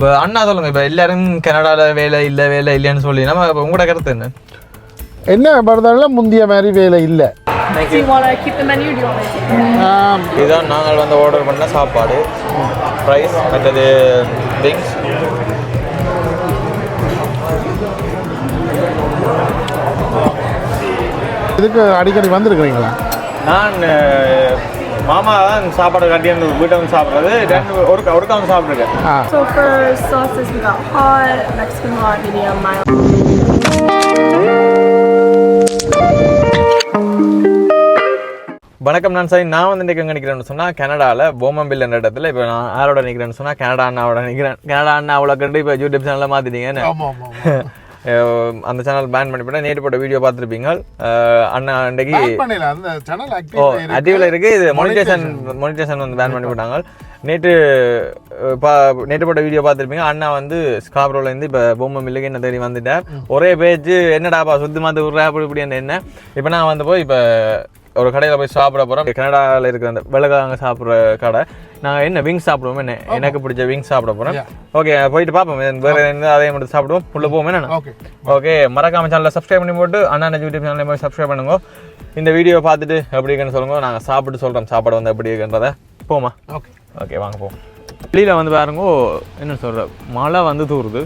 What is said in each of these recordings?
இப்போ அண்ணா சொல்லுங்க இப்போ எல்லாரும் கனடாவில் வேலை இல்லை வேலை இல்லைன்னு சொல்லி நம்ம இப்போ உங்களோட கருத்து என்ன? என்ன பொறுத்தவரை முந்திய மாதிரி வேலை இல்லை. இதுதான் நாங்கள் வந்து ஆர்டர் பண்ண சாப்பாடு. ரைஸ் மற்றது விங்ஸ் இதுக்கு அடிக்கடி வந்திருக்கிறீங்களா? நான் மாமா தான் சாப்பாடு கட்டி அந்த வீட்டை வந்து சாப்பிட்றது. ரெண்டு ஒரு ஒருக்கா வந்து சாப்பிட்ருக்கேன் So for sauces, we got hot, Mexican hot, medium, mild. வணக்கம் நான் சார் நான் வந்து இன்றைக்கி எங்கே நிற்கிறேன்னு சொன்னால் கனடாவில் போமம்பில் என்ற இடத்துல. இப்போ நான் யாரோட நிற்கிறேன்னு சொன்னால் கனடா அண்ணாவோட நிற்கிறேன் கனடா அண்ணா அவ்வளோ கண்டு இப்போ யூடியூப் சேனலில் மாற்றிட்டீங்க ஆமாம் அஹ் அந்த சேனல் பேன் பண்ணி போட்டால் நேற்று போட்ட வீடியோ பார்த்துருப்பீங்க அண்ணா அன்றைக்கு ஓ ஆக்டிவ் ஆக்டிவில் இருக்குது இது மொனிடேஷன் மொனிடேஷன் வந்து பேன் பண்ணி போட்டாங்க நேற்று பா நேற்று போட்ட வீடியோ பார்த்துருப்பீங்க அண்ணா வந்து ஸ்காப்ரோலேருந்து இப்போ பொம்மை மில்லுக்கு என்ன தேடி வந்துட்டேன் ஒரே பேஜ் என்னடாப்பா சுத்து மாத்து விட்ற அப்படி இப்படி என்ன? இப்போ நான் வந்து போய் இப்போ ஒரு கடையில் போய் சாப்பிட போகிறோம் கனடாவில் இருக்கிற அந்த வெள்ளக்காரங்க சாப்பிட்ற கடை. நான் என்ன விங்ஸ் சாப்பிடுவோம் என்ன? எனக்கு பிடிச்ச விங்ஸ் சாப்பிட போகிறேன் ஓகே போயிட்டு பார்ப்போம். வேறு என்ன அதே மட்டும் சாப்பிடுவோம். உள்ள போவோம் என்ன ஓகே மறக்காம சேனலை சப்ஸ்கிரைப் பண்ணி போட்டு அண்ணா யூடியூப் சேனலை போய் சப்ஸ்கிரைப் பண்ணுங்க. இந்த வீடியோ பார்த்துட்டு எப்படி இருக்குன்னு சொல்லுங்க. நாங்கள் சாப்பிட்டு சொல்கிறோம் சாப்பாடு வந்து எப்படி இருக்குன்றத. போமா ஓகே ஓகே வாங்க போவோம். வெளியில் வந்து பாருங்க என்ன சொல்கிற மழை வந்து தூருது.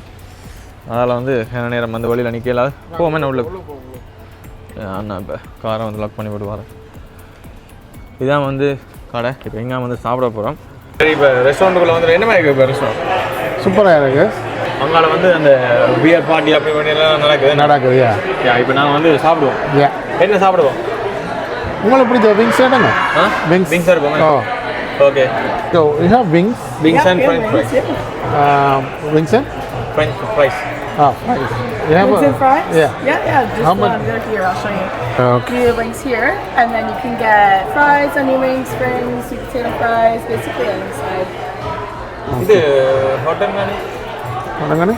அதனால் வந்து நேரம் வந்து வெளியில் நிற்கல போவோமே என்ன உள்ள? அண்ணா இப்போ காரை வந்து லாக் பண்ணி விடுவார். இதான் வந்து கடை. இப்போ எங்கே வந்து சாப்பிட போகிறோம் சரி இப்போ ரெஸ்டாரண்ட்டுக்குள்ளே வந்து என்ன மாதிரி இருக்கு இப்போ ரெஸ்டாரண்ட் சூப்பராக இருக்கு. அங்கால வந்து அந்த பியர் பார்ட்டி அப்படி எல்லாம் நடக்குது. நடக்குதுயா யா இப்போ நாங்கள் வந்து சாப்பிடுவோம். யா என்ன சாப்பிடுவோம்? உங்களுக்கு பிடிச்ச விங்ஸ் ஆ? Wings. விங்ஸ் இருக்கும் okay so you have wings wings and French fries wings and French fries Oh, fries. Wings and fries? Yeah. Yeah, yeah. Just How much- they're here. I'll show you. Okay. You have wings here, and then you can get fries, onion rings, springs, sweet potato fries, basically any side. ഇത് hotel അങ്ങനെ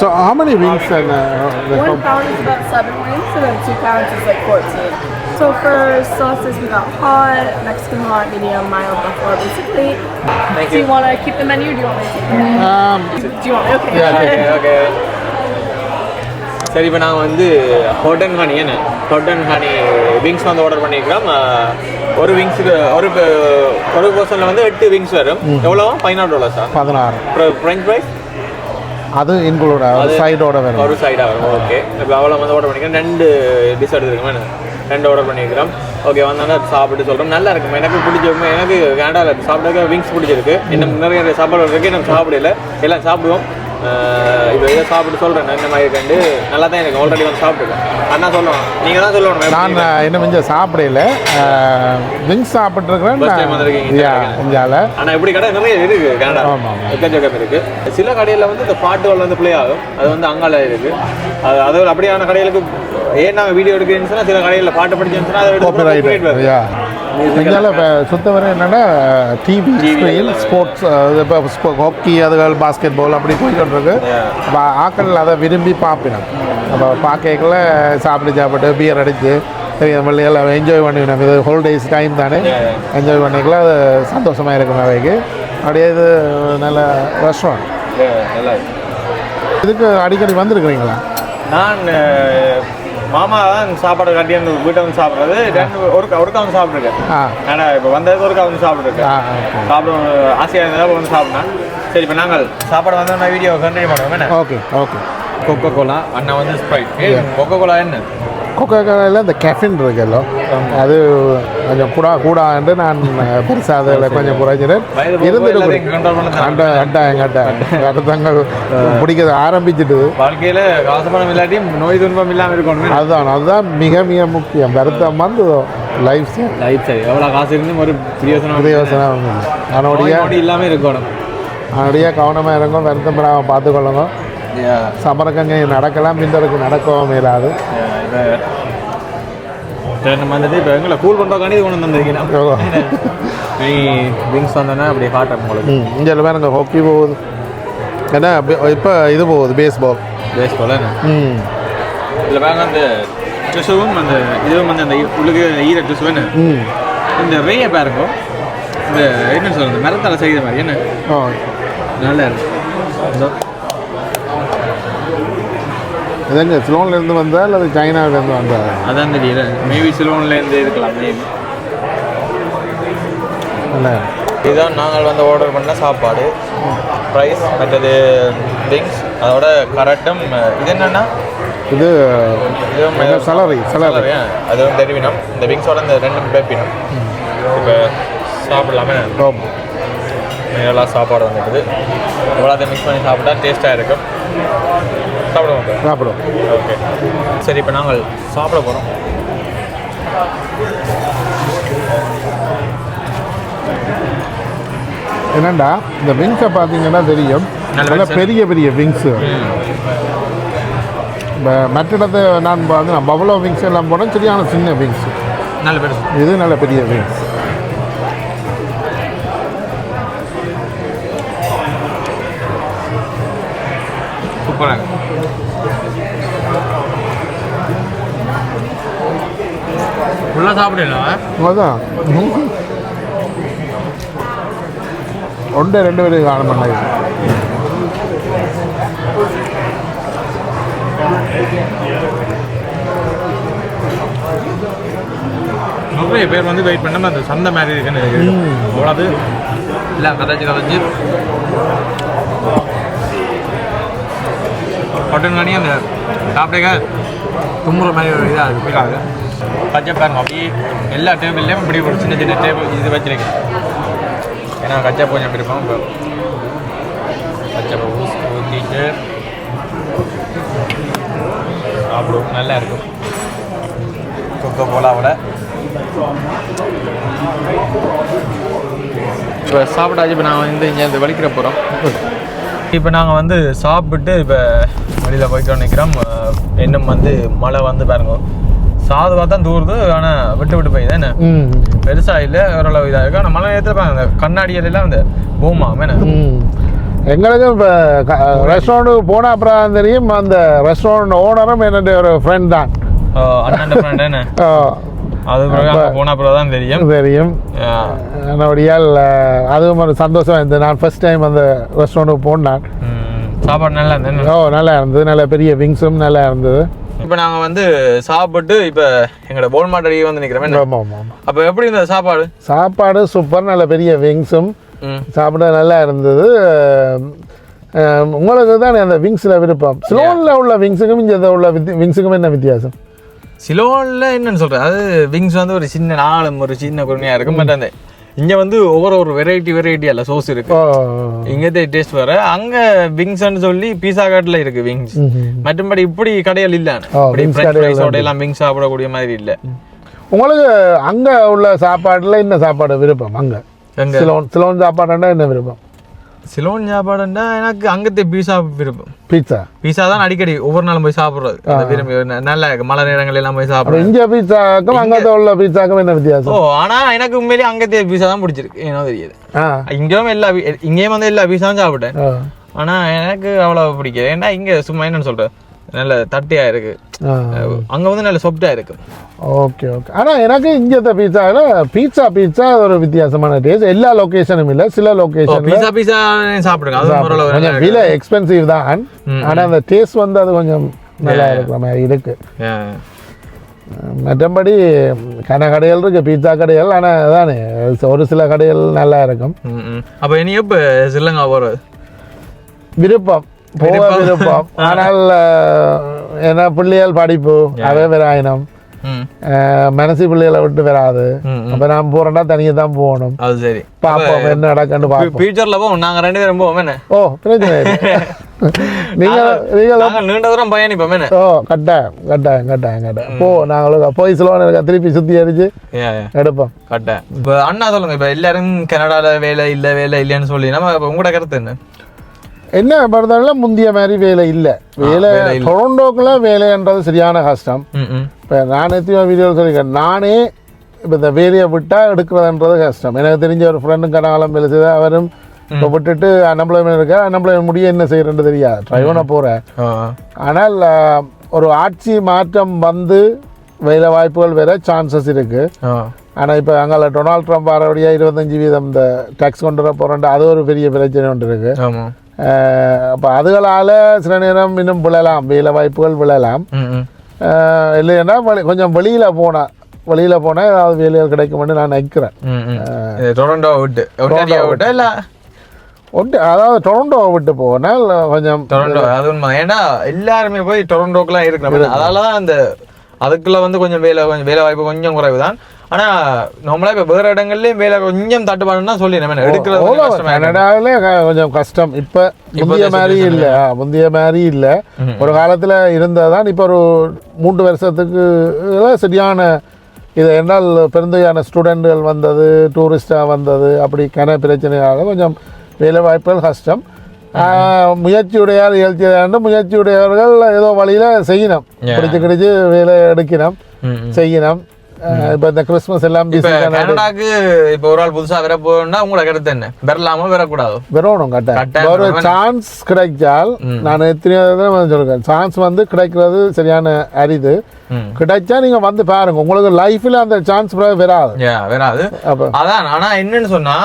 So how many wings and uh, One pound is about seven wings, and then two pounds is like 14. So for sauces, we got hot, Mexican hot, medium, mild, buffalo, basically. Thank Do you. you. want to keep the menu or do you want me to take it? um, Do you want Okay. Yeah, okay okay சரி இப்போ நாங்கள் வந்து hot and honey என்ன? Hot and honey wings வந்து order பண்ணியிருக்கிறோம் அஹ், ஒரு விங்ஸுக்கு ஒரு pe- ஒரு பர்சனில் வந்து எட்டு விங்ஸ் வரும். எவ்வளோ பதினாறு டாலர்ஸா பதினாறு. அப்புறம் ஃப்ரெஞ்ச் ஃப்ரைஸ் அது இன்க்ளூட் அது சைடோட வரும். ஒரு சைடாக வரும். ஓகே இப்போ அவ்வளோ வந்து ஆர்டர் பண்ணிக்கிறோம். ரெண்டு டிஷ் எடுத்துருக்கோம். என்ன? ரெண்டு ஆர்டர் பண்ணியிருக்கிறோம். ஓகே வந்தோன்னா சாப்பிட்டு சொல்கிறோம் நல்லா இருக்கும்? எனக்கு பிடிச்ச எனக்கு கேண்டாவில் சாப்பிட்றதுக்கு விங்ஸ் பிடிச்சிருக்கு. இன்னும் நிறைய நிறைய சாப்பாடு இருக்கு நம்ம சாப்பிடல. எல்லாம் சாப்பிடுவோம். இப்போ இதை சாப்பிட்டு சொல்கிறேன் என்ன மாதிரி கண்டு நல்லா தான் எனக்கு ஆல்ரெடி வந்து சாப்பிட்டுருக்கேன். அண்ணா சொல்லுவோம் நீங்கள் தான் சொல்லணும். நான் இன்னும் கொஞ்சம் சாப்பிடல. விங்ஸ் சாப்பிட்ருக்கிறேன் இந்த. இந்தியாவில் ஆனால் இப்படி கடை நிறைய இருக்கு கனடா. எக்கச்சக்கம் இருக்கு. சில கடையில் வந்து இந்த பாட்டுகள் வந்து ப்ளே ஆகும். அது வந்து அங்கால இருக்கு. அது அது அப்படியான கடைகளுக்கு ஏன் நாங்கள் வீடியோ எடுக்கிறேன்னு சொன்னா சில கடைகளில் பாட்டு படிச்சுன்னு அதை எடுத்து இந்தியாவில் இப்போ சுத்த வரை என்னென்னா டிவி ஸ்க்ரீன் ஸ்போர்ட்ஸ் இப்போ ஹாக்கி அதுகள் பாஸ்கெட் பால் அப்படி போய்கிட்டு இருக்கு அப்போ ஆக்கள் அதை விரும்பி பார்ப்பினோம். அப்போ பார்க்கல சாப்பிட்டு சாப்பிட்டு பியர் அடித்து எல்லாம் என்ஜாய் பண்ணிக்கணும். இது ஹோல்டேஸ் டைம் தானே. என்ஜாய் பண்ணிக்கலாம் அது சந்தோஷமாக இருக்கும் அவைக்கு. அப்படியே இது நல்ல ரெஸ்டாரண்ட். இதுக்கு அடிக்கடி வந்திருக்கிறீங்களா? நான் மாமா தான் சாப்பாடு கட்டி அந்த வீட்டை வந்து சாப்பிட்றது. ஒரு ஒருக்கா வந்து சாப்பிட்ருக்கேன் ஆ. ஏன்னா இப்போ வந்ததுக்கு ஒருக்கா வந்து சாப்பிட்ருக்கேன் சாப்பிடும் ஆசையாக இருந்தால் வந்து சாப்பிட்டேன் சரி இப்போ நாங்கள் சாப்பாடு வந்து நான் வீடியோ கண்டினியூ பண்ணுவோம் ஓகே ஓகே. கொக்கோ கோலா அண்ணா வந்து ஸ்ப்ரைட் கொக்கோ கோலா என்ன? கொக்கோ கோலாவில் இந்த கெஃபின் இருக்குல்ல அது கொஞ்சம் கூடா கூடாண்டு நான் பெருசாக அதில் கொஞ்சம் குறைஞ்சிட்டேன் இருந்துட்டு. கண்ட கட்டாயம் கட்டாயம். அடுத்தவங்க பிடிக்கிறது ஆரம்பிச்சிட்டு. வாழ்க்கையில காசு இல்லாட்டியும் நோய் துன்பம் இல்லாம இருக்கணும் அதுதான் அதுதான் மிக மிக முக்கியம். வருத்தம் வந்து லைஃப் லைஃப் சரி எவ்வளவு காசு இருந்தும் ஒரு பிரயோசனம் வந்து அதனுடைய நோய் நொடி இல்லாம இருக்கணும். அதனுடைய கவனமாக இருக்கும் வருத்தம் படாமல் பார்த்துக்கொள்ளுங்க சமரக்கங்க நடக்கலாம் பின்னருக்கு நடக்கவும் நம்ம வந்துட்டு இப்போ எங்களை கூல் பண்ணுறக்காண்டி கொண்டு வந்திருக்கீங்க நீ விங்ஸ் வந்தோன்னா அப்படியே காட்டுறேன் உங்களுக்கு. ம் இங்கே பாருங்க ஹாக்கி போகுது. ஏன்னா இப்போ இது போகுது பேஸ்பால் பேஸ் போல ம். இதில் பாருங்க அந்த ட்ரெஸ்ஸும் அந்த இதுவும் வந்து அந்த உள்ளுக்கு ஈர ட்ரெஸ் வேணும் ம். இந்த ரேயை பாருங்க. இந்த என்ன சொல்றது? மரத்தால் செய்த மாதிரி என்ன? நல்லா இருக்கு. இதுங்க சிலோன்லேருந்து வந்தா அல்லது சைனாவிலேருந்து வந்தா? அதான் தெரியல. மேபி சிலோன்லேருந்து இருக்கலாம் மேபி இல்லை. இதுதான் நாங்கள் வந்து ஆர்டர் பண்ண சாப்பாடு. ப்ரைஸ் மற்றது திங்ஸ் அதோட கரெக்டும் இது என்னென்னா? இது இதுவும் என்ன salary, salary. salary, ஆ. அதுவும் தெரிவினம். இந்த விங்ஸோட இந்த ரெண்டும் பேப்பினம். இப்போ சாப்பிடலாமே. ரோம் நல்லா சாப்பாடு வந்துடுது இவ்வளோ மிக்ஸ் பண்ணி சாப்பிட்டா டேஸ்ட்டாக இருக்கும். சாப்பிடுவோம் இப்போ சாப்பிடும் ஓகே. சரி இப்போ நாங்கள் சாப்பிட போகிறோம் என்னண்டா இந்த விங்ஸை பார்த்தீங்கன்னா தெரியும். நல்ல. பெரிய பெரிய விங்ஸு மற்ற இடத்த நான் வந்து பவலோ விங்ஸ் எல்லாம் போனேன் சரியான சின்ன விங்ஸ் நல்ல பேர் இது நல்ல பெரிய விங்ஸ் சூப்பராக ஃபுல்லாக சாப்பிடலாம் அதான். ஒன்று ரெண்டு பேரும் காண மாட்டாங்க நிறைய பேர் வந்து வெயிட் பண்ணாம அந்த சந்தை மாதிரி இருக்குன்னு அவ்வளோது இல்லை கதைச்சு கதைச்சு ஹோட்டல் மணி அந்த சாப்பிடுங்க. தும்புற மாதிரி ஒரு இதாக ஆகுது பச்சை பாருங்க அப்படியே எல்லா டேபிள்லேயும் இப்படி ஒரு சின்ன சின்ன டேபிள் இது வச்சிருக்கேன் ஏன்னா கச்சா அப்படி இருக்கும் இப்போ பச்சை பூ ஊற்றிட்டு சாப்பிடுவோம் நல்லா இருக்கும் கொக்கோ கோலாவோட இப்போ சாப்பிட்டாச்சு இப்போ நாங்கள் வந்து இங்கே இந்த வலிக்கிற போகிறோம் இப்போ நாங்கள் வந்து சாப்பிட்டு இப்போ வெளியில் போய்ட்டு நிற்கிறோம் இன்னும் வந்து மழை வந்து பாருங்க. சாதுவாக தான் தூருது ஆனால் விட்டு விட்டு போய் தானே ம் பெருசாக இல்லை ஓரளவு இதாக இருக்கு. ஆனால் மழை நேரத்தில் அந்த கண்ணாடிகள் எல்லாம் அந்த பூமா மேன ம். எங்களுக்கு இப்போ ரெஸ்டாரண்ட்டுக்கு போன அப்புறம் தெரியும் அந்த ரெஸ்டாரண்ட் ஓனரும் என்னுடைய ஒரு ஃப்ரெண்ட் தான். அண்ணன் ஃப்ரெண்ட் என்ன? ஆ, அது போன அப்புறம் தான் தெரியும். தெரியும். ஆஹ், என்னுடையால் அதுவும் ஒரு சந்தோஷம் இருந்தது. நான் ஃபர்ஸ்ட் டைம் அந்த ரெஸ்டாரண்ட்டுக்கு போனேன். சாப்பாடு நல்லா இருந்தது ஓ நல்லா இருந்தது. நல்ல பெரிய விங்ஸும் நல்லா இருந்தது. இப்போ நாங்கள் வந்து சாப்பிட்டு இப்போ எங்களோட போல் மாட்டடி வந்து நிற்கிறோம் ஆமாம் ஆமாம் ஆமாம் அப்போ எப்படி இருந்தது சாப்பாடு? சாப்பாடு சூப்பர் நல்ல பெரிய விங்ஸும் சாப்பிட நல்லா இருந்தது. உங்களுக்கு தான் அந்த விங்ஸில் விருப்பம்? ஸ்லோனில் உள்ள விங்ஸுக்கும் இங்கே உள்ள விங்ஸுக்கும் என்ன வித்தியாசம்? சிலோனில் என்னன்னு சொல்கிறேன் அது விங்ஸ் வந்து ஒரு சின்ன நாளும் ஒரு சின்ன குருமையாக இருக்கும் பட் அந்த இங்கே வந்து ஒவ்வொரு ஒரு வெரைட்டி வெரைட்டி அல்ல சோஸ் இருக்கு. இங்கே டேஸ்ட் வர அங்கே விங்ஸ்ன்னு சொல்லி பீஸா காட்டில் இருக்கு விங்ஸ். மற்றபடி இப்படி கடைகள் இல்லை ஓ, இப்படி எல்லாம் விங்ஸ் சாப்பிடக்கூடிய மாதிரி இல்லை. உங்களுக்கு அங்கே உள்ள சாப்பாடில் என்ன சாப்பாடு விருப்பம்? அங்கே. சிலோன் சிலோன் சாப்பாடுன்னா என்ன விருப்பம்? சிலோன் சாப்பாடுன்னா எனக்கு அங்கத்தே பீஸா விருப்பம். பீஸா? பீஸா தான் அடிக்கடி ஒவ்வொரு நாளும் போய் சாப்பிடுறது. விரும்பி நல்ல இருக்கு மழை நேரங்கள் எல்லாம் போய் சாப்பிடுறோம் இந்தியா பீஸாக்கும் அங்கத்தே உள்ள பீஸாக்கும் என்ன வித்தியாசம்? ஓ ஆனா எனக்கு உண்மையிலேயே அங்கத்தே பீஸா தான் பிடிச்சிருக்கு. என்ன தெரியுது. இங்கேயும் எல்லா இங்கேயும் வந்து எல்லா பீஸாவும் சாப்பிட்டேன். ஆனா எனக்கு அவ்வளவு பிடிக்காது ஏன்னா இங்க சும்மா என்னன்னு சொல்றேன்? நல்ல தட்டியா இருக்கு. ஆ. அங்க வந்து நல்ல சொப்டா இருக்கு. Okay okay. ஆனால் எனக்கு இங்கே பீட்சாவில் பீட்சா பீட்சா ஒரு வித்தியாசமான டேஸ்ட் எல்லா லொக்கேஷனும் இல்லை சில லொக்கேஷனில் பீஸா பீஸா சாப்பிடுங்க. கொஞ்சம் விலை எக்ஸ்பென்சிவ் தான். ஆனால் அந்த டேஸ்ட் வந்து அது கொஞ்சம் நல்லா இருக்கிற மாதிரி இருக்கு இருக்கு. Yeah. மற்றபடி கன கடைகள் இருக்கு பீட்சா கடைகள். ஆனால் அதானே ஒரு சில கடைகள் நல்லா இருக்கும். அப்ப இனி எப்ப ஸ்ரீலங்கா போறது? விருப்பம். போக விருப்பம். ஆனால் என்ன பிள்ளைகள் படிப்பு அதே வராயினம் மனசு பிள்ளைகளை விட்டு வராது. அப்போ நான் போறேன்னா தனியாக தான் போகணும். அது சரி. பார்ப்போம் என்ன நடக்குன்னு பார்ப்போம் ஃபியூச்சர்ல போவோம். நாங்க ரெண்டு பேரும் போவோம் என்ன? ஓ பிரச்சனை நீங்கள் நாங்க நீண்ட தூரம் பயணிப்போம் ஓ கட்டாயம் கட்டாயம் கட்டாயம் கட்டாயம். போ நாங்களும் போய் இருக்கா திருப்பி சுற்றி அடிச்சு. எடுப்போம். கரெக்டா இப்போ அண்ணா சொல்லுங்க இப்போ எல்லாரும் கனடால வேலை இல்ல வேலை இல்லைன்னு சொல்லி நம்ம உங்களோட கருத்து என்ன? என்ன பொறுத்தவரை முந்திய மாதிரி வேலை இல்லை. வேலை. டொரண்டோக்குள்ள வேலைன்றது சரியான கஷ்டம். இப்போ நான் எத்தனையோ வீடியோ சொல்லியிருக்கேன். நானே இப்போ இந்த வேலையை விட்டால் எடுக்கிறதுன்றது கஷ்டம். எனக்கு தெரிஞ்ச ஒரு ஃப்ரெண்டும் கனகாலம் வேலை செய்த அவரும் இப்போ விட்டுட்டு அன்எம்ப்ளாய்மெண்ட் இருக்க அன்எம்ப்ளாய்மெண்ட் முடிய என்ன செய்யறேன்னு தெரியாது ட்ரை பண்ண போகிறேன் ஆனால் ஒரு ஆட்சி மாற்றம் வந்து வேலை வாய்ப்புகள் வேற சான்சஸ் இருக்குது ஆ. ஆனால் இப்போ அங்கே டொனால்ட் ட்ரம்ப் வரபடியாக இருபத்தஞ்சி வீதம் இந்த டேக்ஸ் கொண்டு வர போகிறேன்ட்டு அது ஒரு பெரிய பிரச்சனை ஒன்று இருக்குது அப்போ அதுகளால் சில நேரம் இன்னும் விழலாம் வேலை வாய்ப்புகள் விழலாம். இல்லைன்னா கொஞ்சம் வெளியில் போனால் வெளியில் போனால் ஏதாவது வேலைகள் கிடைக்கும்னு நான் நினைக்கிறேன். டொரண்டோ விட்டு விட்டு இல்ல? ஒன்று அதாவது டொரண்டோவை விட்டு போனால் கொஞ்சம் டொரண்டோ அது உண்மை. ஏன்னா எல்லாருமே போய் டொரண்டோக்குலாம் இருக்கிற அதால தான் அந்த அதுக்குள்ள வந்து கொஞ்சம் வேலை கொஞ்சம் வேலை வாய்ப்பு கொஞ்சம் குறைவு தான் ஆனா நம்மளா இப்ப வேற இடங்கள்லயும் வேலை கொஞ்சம் தட்டுப்பாடுன்னா சொல்லி நம்ம எடுக்கிறது. கனடாவிலே கொஞ்சம் கஷ்டம். இப்போ முந்தைய மாதிரி இல்லை. முந்தைய மாதிரி இல்லை. ஒரு காலத்தில் இருந்தது தான் இப்போ ஒரு மூன்று வருஷத்துக்கு சரியான இது என்றால் பெருந்தையான ஸ்டூடெண்ட்கள் வந்தது டூரிஸ்டாக வந்தது அப்படி கன பிரச்சனையாக கொஞ்சம் வேலை வாய்ப்புகள் கஷ்டம். முயற்சியுடையார் எழுச்சியாண்டு முயற்சியுடையவர்கள் ஏதோ வழியில் செய்யணும். பிடிச்சு கிடிச்சு வேலை எடுக்கணும். செய்யணும். இப்போ இந்த கிறிஸ்மஸ் எல்லாம் கனடாக்கு இப்ப ஒரு ஆள் புதுசா வர போனா உங்களோட கருத்து என்ன? வரலாமா வரக்கூடாது? வரணும் கட்டாயம் ஒரு. சான்ஸ் கிடைச்சால் நான் எத்தனையோ தடவை சொல்லிருக்கேன் சான்ஸ் வந்து கிடைக்கிறது சரியான அரிது. கிடைச்சா நீங்க வந்து பாருங்க உங்களுக்கு லைஃப்ல அந்த சான்ஸ் வராது. வராது. அதான் ஆனா என்னன்னு சொன்னா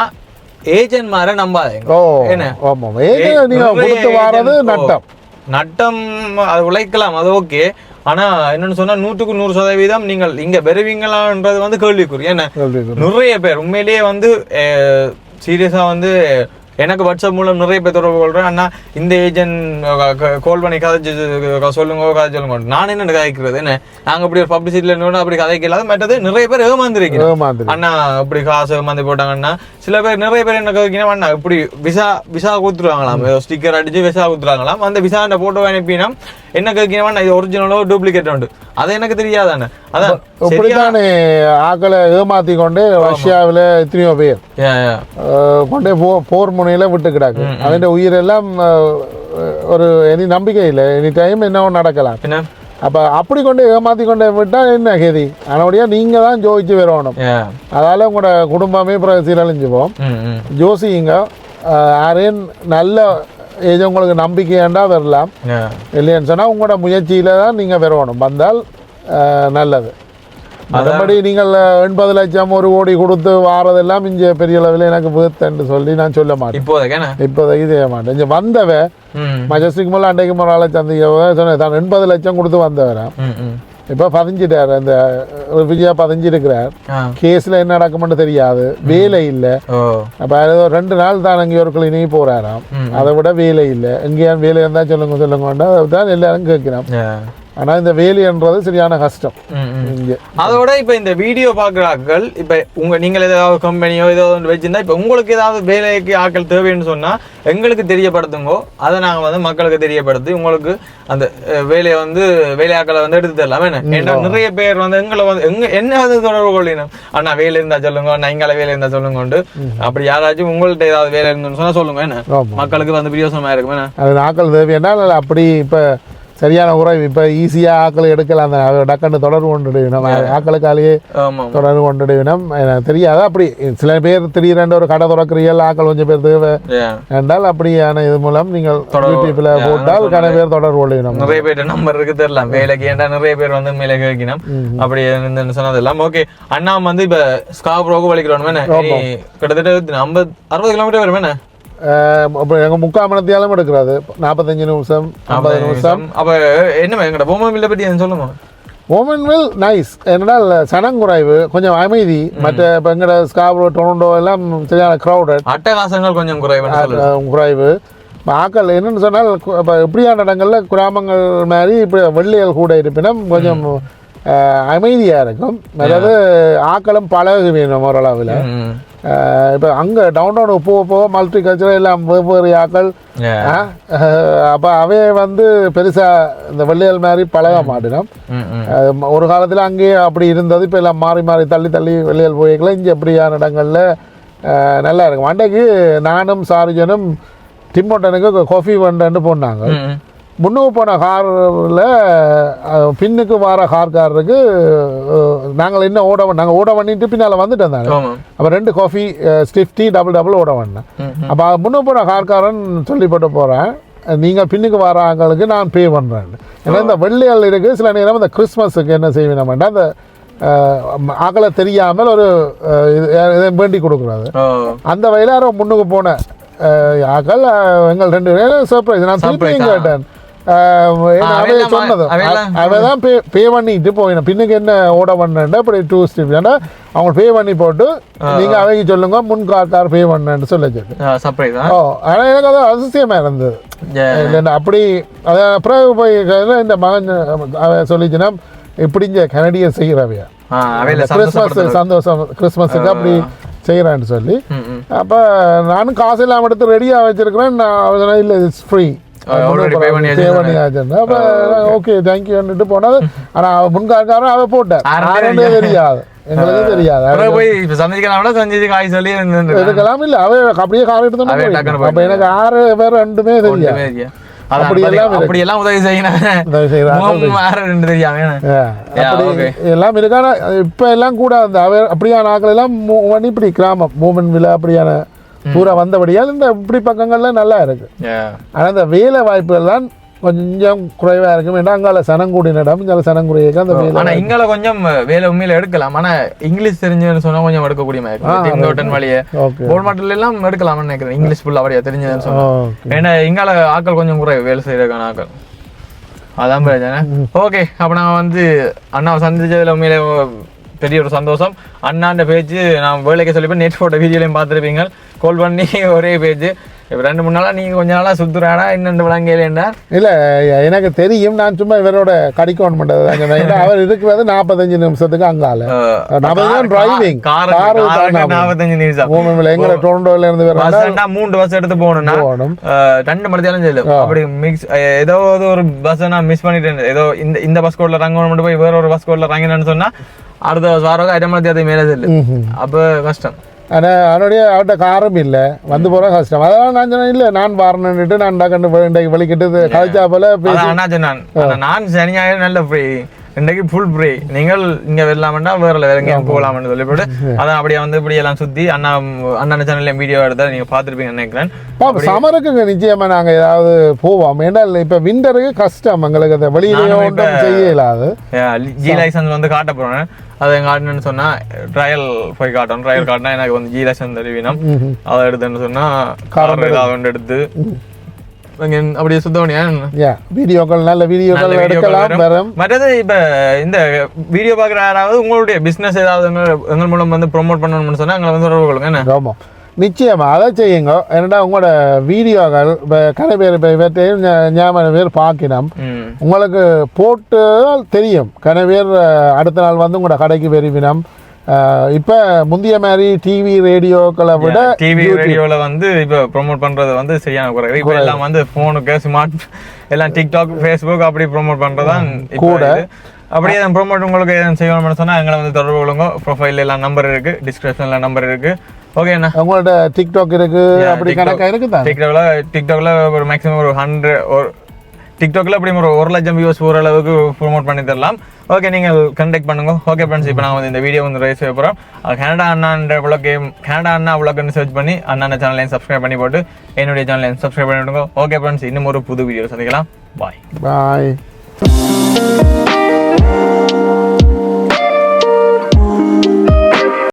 ஏஜென்ட் மார நம்பாதீங்க. ஓ என்ன? ஆமாம். ஏஜ் ஏ- நீங்க கொடுத்து வாரது நட்டம். நட்டம் அது உழைக்கலாம் அது ஓகே ஆனா என்னன்னு சொன்னா நூற்றுக்கு நூறு சதவீதம் நீங்கள் இங்க பெறுவீங்களான்றது வந்து கேள்விக்குறி. ஏன்னா சொல்லிருக்கேன். நிறைய பேர் உண்மையிலேயே வந்து சீரியஸா வந்து எனக்கு வாட்ஸ்அப் மூலம் நிறைய பேர் தொடர்பு கொள்றேன். அண்ணா இந்த ஏஜென்ட் கால் பண்ணி கதைச்சு சொல்லுங்க கதை சொல்லுங்க. நான் என்ன கதைக்கிறது? என்ன? நாங்க அப்படி ஒரு பப்ளிசிட்டில இருந்து அப்படி கதைக்கலாது மற்றது நிறைய பேர் ஏமாந்துருக்கிறோம் ஏமாந்துரு. அண்ணா இப்படி காசு ஏமாந்து போட்டாங்கன்னா சில பேர் நிறைய பேர் என்ன கதைக்கணும்? அண்ணா இப்படி விசா விசா கொடுத்துருவாங்களாம் ஸ்டிக்கர் அடிச்சு விசா கொடுத்துருவாங்களாம் அந்த விசா போட்டோ அனுப்பினா என்ன கேட்கணும் இது ஒரிஜினலோ டூப்ளிகேட் உண்டு. அது எனக்கு தெரியாதானே? அதான் இப்படித்தானே ஆக்களை ஏமாத்தி கொண்டு ரஷ்யாவில் எத்தனையோ பேர் கொண்டே போ போர் முனையில விட்டு கிடக்கு. அவன் உயிரெல்லாம் ஒரு எனி நம்பிக்கை இல்லை. எனி டைம் என்ன நடக்கலாம் அப்போ அப்படி கொண்டு ஏமாத்தி கொண்டு விட்டால் என்ன கதி? அதனுடைய நீங்கள் தான் ஜோதிச்சு வரணும். அதால் உங்களோட குடும்பமே பிறகு சீரழிஞ்சுப்போம் ம், ம். ஜோசிங்க யாரையும் நல்ல ஏஜ் உங்களுக்கு நம்பிக்கையாண்டா வரலாம். இல்லைன்னு சொன்னால் உங்களோட முயற்சியில் தான் நீங்கள் வரணும். வந்தால் நல்லது. மற்றபடி நீங்கள் எண்பது லட்சம் ஒரு கோடி கொடுத்து வாரதெல்லாம் இங்கே பெரிய அளவில் எனக்கு வீர்த்தன்னு சொல்லி நான் சொல்ல மாட்டேன். இப்போதைக்கு இப்போதைக்கு செய்ய மாட்டேன். இங்கே வந்தவ மஜஸ்டிக் மேலே அன்றைக்கு ஆளை சந்திக்க சொன்னேன் தான் எண்பது லட்சம் கொடுத்து ம். இப்போ பதிஞ்சிட்டார் அந்த விஜயா பதிஞ்சிருக்கிறார். கேஸில் என்ன நடக்கும்னு தெரியாது வேலை இல்லை அப்போ ஏதோ ரெண்டு நாள் தான் அங்கே ஒரு கிளினிக் போகிறாராம் அதை விட வேலை இல்லை எங்கேயான் வேலை இருந்தால் சொல்லுங்க சொல்லுங்கன்னு தான் எல்லாரும் Yeah. ஆனால் இந்த வேலைன்றது சரியான கஷ்டம். இங்கே. அதோட இப்ப இந்த வீடியோ பாக்குறாக்கள் இப்ப உங்க நீங்கள் ஏதாவது கம்பெனியோ ஏதோ ஒன்று வச்சிருந்தா இப்ப உங்களுக்கு ஏதாவது வேலைக்கு ஆட்கள் தேவைன்னு சொன்னா எங்களுக்கு தெரியப்படுத்துங்கோ. அதை நாங்க வந்து மக்களுக்கு தெரியப்படுத்தி உங்களுக்கு அந்த வேலையை வந்து வேலையாக்களை வந்து எடுத்து தரலாம். என்ன? ஏன்னா நிறைய பேர் வந்து எங்களை வந்து எங்க என்ன வந்து தொடர்பு கொள்ளினோம்? அண்ணா வேலை இருந்தா சொல்லுங்க அண்ணா எங்களை வேலை இருந்தா சொல்லுங்க அப்படி யாராச்சும் உங்கள்ட்ட ஏதாவது வேலை இருந்துன்னு சொன்னா சொல்லுங்க என்ன? மக்களுக்கு வந்து பிரியோசனமா இருக்கும் என்ன? அது நாட்கள் தேவையானால் அப்படி இப்போ சரியான உறவு இப்போ ஈஸியாக ஆக்கள் எடுக்கலாம். அந்த டக்குன்னு தொடர்பு கொண்டு நம்ம ஆக்களுக்காலேயே தொடர்பு கொண்டு எனக்கு தெரியாது. அப்படி சில பேர் திடீரென்று ஒரு கடை திறக்கிறீர்கள் ஆக்கள் கொஞ்சம் பேர் தேவை. என்றால் அப்படியான இது மூலம் நீங்கள் யூடியூப்பில் போட்டால் கடை பேர் தொடர்பு கொள்ளணும் நிறைய பேர் நம்பர் இருக்கு தெரியல. வேலைக்கு ஏன்டா நிறைய பேர் வந்து மேலே வைக்கணும்? அப்படி சொன்னதெல்லாம் ஓகே. அண்ணா வந்து இப்ப ஸ்காப்ரோக்கு வலிக்கிறோம் கிட்டத்தட்ட ஐம்பது அறுபது கிலோமீட்டர் வரும் என்ன? இப்போ எங்கள் முக்கால் மணத்தியாலும் எடுக்கிறது நாற்பத்தஞ்சு நிமிஷம் ஐம்பது நிமிஷம் அப்ப என்ன எங்கட பொம்மை பத்தி என்ன சொல்லுங்க ஓமன் வில் நைஸ் என்னடால் சனங்குறைவு கொஞ்சம் அமைதி மற்ற இப்போ எங்கட ஸ்காப்ரோ டொரண்டோ எல்லாம் சரியான க்ரௌடட் அட்டகாசங்கள் கொஞ்சம் குறைவு இப்ப ஆக்கள் என்னன்னு சொன்னால் இப்போ இப்படியான இடங்கள்ல கிராமங்கள் மாதிரி இப்படி வெள்ளைகள் கூட இருப்பினும் கொஞ்சம் அமைதியாக இருக்கும் அதாவது ஆக்களும் பழகு வேணும் ஓரளவில். இப்போ அங்கே டவுன் டவுன் போக போக மல்டி கல்ச்சரல் எல்லாம் வெவ்வேறு Yeah. அப்போ அவைய வந்து பெருசாக இந்த வெள்ளையல் மாதிரி பழக மாட்டினோம். ஒரு காலத்தில் அங்கேயே அப்படி இருந்தது இப்போ எல்லாம் மாறி மாறி தள்ளி தள்ளி வெளியில் போய்க்கலாம் இங்கே எப்படியான இடங்களில் நல்லா இருக்கும். அன்றைக்கு நானும் சார்ஜனும் டிம்மோட்டனுக்கு காஃபி வண்டன்னு போனாங்க. முன்னுக்கு போன காரில் பின்னுக்கு வர கார்காரருக்கு நாங்கள் என்ன ஓட நாங்கள் ஓட பண்ணிட்டு பின்னால் வந்துட்டோம் தானே. ஆமா. அப்போ ரெண்டு coffee stiff tea double double ஓட பண்ணேன் அப்போ முன்னுக்கு போன கார்காரன் சொல்லிப்பட்டு போகிறேன் நீங்கள் பின்னுக்கு வர ஆங்களுக்கு நான் பே பண்ணுறேன் ஏன்னா இந்த வெள்ளிகள் இருக்குது சில நேரம் இந்த கிறிஸ்மஸுக்கு என்ன செய்வேன் அந்த ஆக்களை தெரியாமல் ஒரு இது வேண்டி கொடுக்குறாரு. அந்த வயலார முன்னுக்கு போன அஹ், எங்கள் ரெண்டு பேரும் சர்ப்ரைஸ் நான் திருப்பியும். கேட்டேன். சொன்னது. அவதான் பே பே பண்ணிட்டு போயிடும் பின்னுக்கு என்ன ஓட பண்ணேன் அப்படி டூ ஸ்டிப் ஏன்னா அவங்க பே பண்ணி போட்டு நீங்க அவைக்கு சொல்லுங்க முன் கார் பே பண்ணேன்னு சொல்ல சொல்லு ஓ ஆனால் எனக்கு அது அதிசயமா இருந்தது. இல்லைன்னா அப்படி அது அப்புறம் போய் இந்த மகன் சொல்லிச்சுன்னா இப்படி இங்கே கனடியன் செய்கிறவையா கிறிஸ்மஸ் சந்தோஷம் கிறிஸ்மஸுக்கு அப்படி செய்கிறான்னு சொல்லி. அப்போ நானும் காசு இல்லாமல் எடுத்து ரெடியாக வச்சிருக்கிறேன். நான் இல்லை இட்ஸ் ஃப்ரீ ஓகே தேங்க்யூன்னுட்டு போனது. ஆனால் முன்காரக்காரன் அவ போட்டார். தெரியாது. எங்களுக்கு தெரியாது. போய் இப்ப சந்திச்சு காய் சொல்லி எடுக்கலாம் இல்லை. அவ அப்படியே கார் எடுத்து அப்போ எனக்கு ஆறு பேர் ரெண்டுமே தெரியாது. ஒண்ணுமே தெரியாது. அதான் அப்படி எல்லாம் பாத்தீங்க, அப்படி எல்லாம் உதவி செய்யணும். எல்லாம் இருக்கான? இப்ப எல்லாம் கூட அந்த அப்படியான ஆட்கள் எல்லாம் இப்படி கிராமம். மூமெண்ட் விழா அப்படியான பூரா வந்தபடியால் இந்த இப்படி பக்கங்கள்ல நல்லா இருக்கு. Yeah. ஆனா இந்த வேலை வாய்ப்புகள் தான் கொஞ்சம் குறைவா இருக்கும். ஏன்னா அங்கால சனங்கூடின இடம் இங்கால சனங்குடியிருக்க அந்த ஆனா இங்கால கொஞ்சம் வேலை உண்மையில எடுக்கலாம். ஆனா இங்கிலீஷ் தெரிஞ்சதுன்னு சொன்னா கொஞ்சம் எடுக்கக்கூடிய மாதிரி இருக்கும் திங்கோட்டன் வழிய. ஓகே. கோல்மாட்டில் எல்லாம் எடுக்கலாம்னு நினைக்கிறேன். இங்கிலீஷ் ஃபுல்லா அப்படியே தெரிஞ்சதுன்னு சொன்னா. ஏன்னா இங்கால ஆட்கள் கொஞ்சம் குறை வேலை செய்யறதுக்கான ஆட்கள். அதான் பிரச்சனை. ஓகே. அப்ப நான் வந்து அண்ணாவை சந்திச்சதுல உண்மையிலே பெரிய ஒரு சந்தோஷம். அண்ணாண்ட பேச்சு நான் வேலைக்கு சொல்லி நெட் போட்ட வீடியோலையும் பார்த்துருப்பீங்க. கால் பண்ணி ஒரே பேச்சு. இப்ப ரெண்டு மூணு நாளா நீங்க கொஞ்ச நாளா சுத்துறாடா இன்னும் விளங்கலேண்டா இல்ல எனக்கு தெரியும் நான் சும்மா இவரோட கடிக்கோன் பண்றது தான் சொன்னேன். அவர் இருக்கிறது நாற்பத்தஞ்சு நிமிஷத்துக்கு அங்கால நாற்பத்தஞ்சு டிரைவிங் கார் நாற்பத்தஞ்சு நிமிஷம். மூணு எங்களை டொரண்டோல இருந்து ஏண்டா மூன்று பஸ் எடுத்து போகணும்னா போகணும். ரெண்டு மணி தேரம் செல்லும் அப்படி மிக்ஸ் ஏதோ ஒரு பஸ் நான் மிஸ் பண்ணிட்டேன். ஏதோ இந்த இந்த பஸ் கோட்ல ரங்கணும் மட்டும் போய் வேற ஒரு பஸ் கோட்ல ரங்கினேன்னு சொன்னா அடுத்த வாரம் அரை மணி தேரத்துக்கு மேலே செல்லு. அப்ப கஷ்டம். ஆனால் அவனுடைய அவர்கிட்ட காரும் இல்லை. வந்து போகிற கஷ்டம். அதெல்லாம் நான் சொன்னேன் இல்லை நான் பாருன்னுட்டு நான் கண்டு இன்றைக்கு வெளிக்கிட்டு கழிச்சா போல அதான் நான் சனி ஞாயிறு நல்ல ஃப்ரீ இன்றைக்கு ஃபுல் ஃப்ரீ நீங்கள் இங்க வரலாம்டா வேற வேற எங்கேயும் போகலாம்னு சொல்லி போட்டு அதான் அப்படியே வந்து இப்படி எல்லாம் சுத்தி அண்ணா அண்ணன் சேனல்ல வீடியோ எடுத்தா நீங்க பார்த்துருப்பீங்கன்னு நினைக்கிறேன். சமருக்கு நிச்சயமா நாங்க ஏதாவது போவோம். ஏன்னா இப்ப விண்டருக்கு கஷ்டம் எங்களுக்கு. அந்த வெளியிலேயே ஒன்றும் செய்ய இயலாது ஜி லைசன்ஸ் வந்து காட்ட போறேன். அதை காட்டணும்னு சொன்னா ட்ரையல் போய் காட்டணும். ட்ரையல் காட்டினா எனக்கு வந்து ஜி லைசன்ஸ் தெரிவினம். அதை எடுத்துன்னு சொன்னா கார் ஏதாவது ஒன்று எடுத்து. அப்படியே சுத்தவனியா யா வீடியோக்கள் நல்ல வீடியோக்கள் எடுக்கலாம் வரும். மற்றது இப்ப இந்த வீடியோ பாக்குற யாராவது உங்களுடைய பிசினஸ் ஏதாவது எங்க- எங்கள் மூலம் வந்து ப்ரோமோட் பண்ணணும்னு சொன்னா எங்களை வந்து உறவு கொள்ளுங்க. என்ன? ஆமாம் நிச்சயமா அதை செய்யுங்க. என்னடா உங்களோட வீடியோக்கள் இப்போ கலை பேர் இப்போ இவற்றையும் ஞாபகம் பேர் பார்க்கணும் உங்களுக்கு போட்டு தெரியும். கன பேர் அடுத்த நாள் வந்து உங்களோட கடைக்கு விரும்பினம் இப்போ முந்தைய மாதிரி டிவி ரேடியோக்களை விட டிவி ரேடியோல வந்து இப்ப ப்ரோமோட் பண்றது வந்து சரியான குறைவு. இப்ப எல்லாம் வந்து போனுக்கு ஸ்மார்ட் எல்லாம் டிக்டாக் ஃபேஸ்புக் அப்படி ப்ரோமோட் இப்ப கூட. அப்படியே ப்ரோமோட் உங்களுக்கு எதுவும் செய்யணும்னு சொன்னா எங்களை வந்து தொடர்பு கொள்ளுங்க. ப்ரொஃபைல் எல்லாம் நம்பர் இருக்கு டிஸ்கிரிப்ஷன்ல நம்பர் இருக்கு. ஓகே அண்ணா? உங்களோட டிக்டாக் இருக்கு Yeah, அப்படி TikTok. கணக்கா இருக்குதா? டிக்டாக்ல டிக்டாக்ல ஒரு மேக்ஸிமம் ஒரு ஹண்ட்ரட் ஒரு டிக்டாக்ல அப்படி ஒரு ஒரு லட்சம் வியூஸ் போகிற அளவுக்கு ப்ரோமோட் பண்ணி தரலாம். ஓகே நீங்கள் கண்டெக்ட் பண்ணுங்க. ஓகே ஃப்ரெண்ட்ஸ் இப்போ நான் வந்து இந்த வீடியோ வந்து ரைஸ் செய்ய போகிறோம் கனடா அண்ணான்ற விளக்கு கனடா அண்ணா விளக்குன்னு சர்ச் பண்ணி அண்ணா சேனலையும் சப்ஸ்கிரைப் பண்ணி போட்டு என்னுடைய சேனலையும் சப்ஸ்கிரைப் பண்ணி விடுங்க. ஓகே ஃப்ரெண்ட்ஸ் இன்னும் ஒரு புது வீடியோ சந்திக்கலாம். பாய் பாய்